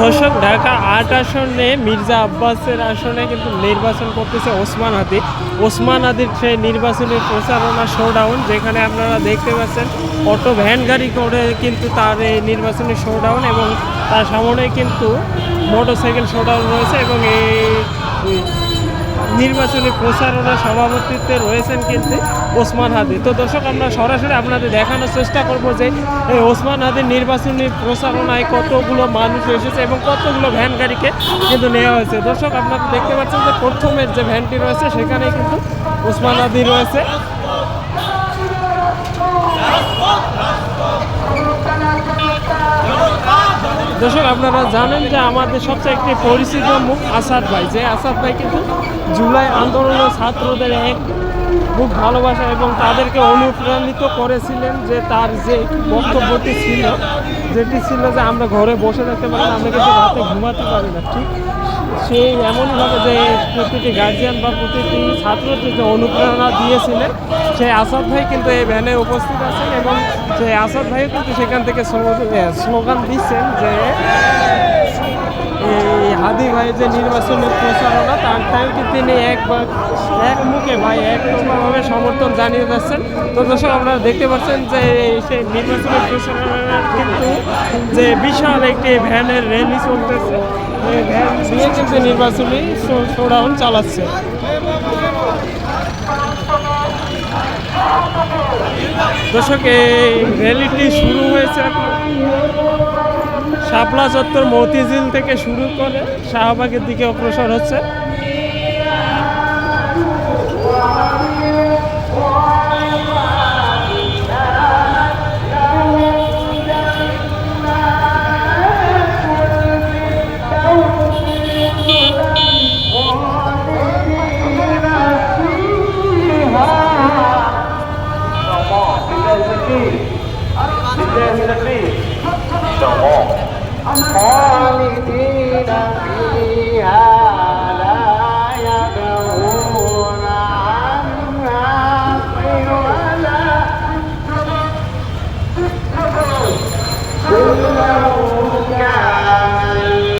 দর্শক, ঢাকা আট আসনে মির্জা আব্বাসের আসনে কিন্তু নির্বাচন করতেছে ওসমান আদি ওসমান আদির সেই নির্বাচনী প্রচারণা শোডাউন যেখানে আপনারা দেখতে পাচ্ছেন, অটো ভ্যান গাড়ি করে কিন্তু তার এই নির্বাচনী শোডাউন এবং তার সামনে কিন্তু মোটরসাইকেল শোডাউন রয়েছে এবং এই নির্বাচনী প্রচারণা সভাপতিত্বে রয়েছেন কিন্তু ওসমান হাদি। তো দর্শক, আমরা সরাসরি আপনাদের দেখানোর চেষ্টা করব যে, এই ওসমান হাদির নির্বাচনী প্রচারণায় কতগুলো মানুষ এসেছে এবং কতগুলো ভ্যান গাড়িকে কিন্তু নেওয়া হয়েছে। দর্শক, আপনারা দেখতে পাচ্ছেন যে প্রথমের যে ভ্যানটি রয়েছে, সেখানে কিন্তু ওসমান হাদি রয়েছে। দর্শক আপনারা জানেন যে আমাদের সবচেয়ে একটি পরিচিত মুখ আসাদ ভাই যে আসাদ ভাই কিন্তু জুলাই আন্দোলনের ছাত্রদের এক খুব ভালোবাসা এবং তাদেরকে অনুপ্রাণিত করেছিলেন যে তার যে বক্তব্যটি ছিল যেটি ছিল যে আমরা ঘরে বসে থাকতে পারি না, আমরা কিন্তু রাতে ঘুমাতে পারি না ঠিক? সেই এমনভাবে যে প্রতিটি গার্জিয়ান বা প্রতিটি ছাত্রকে যে অনুপ্রেরণা দিয়েছিলেন সেই আসাদ ভাই কিন্তু এই ভ্যানে উপস্থিত আছেন এবং সেই আসাদ ভাইও কিন্তু সেখান থেকে স্লো- স্লোগান দিচ্ছেন যে ভাই যে নির্বাচনী প্রচারণা, তার টাইমকে তিনি একবার এক মুখে ভাই একভাবে সমর্থন জানিয়ে যাচ্ছেন? তো দর্শক, আপনারা দেখতে পাচ্ছেন যে সেই নির্বাচনী প্রচারণার কিন্তু যে বিশাল একটি ভ্যানের র্যালি চলতেছে। ভ্যান কিন্তু নির্বাচনী চালাচ্ছে। দর্শক, এই র্যালিটি শুরু হয়েছে শাপলা চত্বর মতিঝিল থেকে শুরু করে শাহবাগের দিকে অগ্রসর হচ্ছে Oh. Yeah.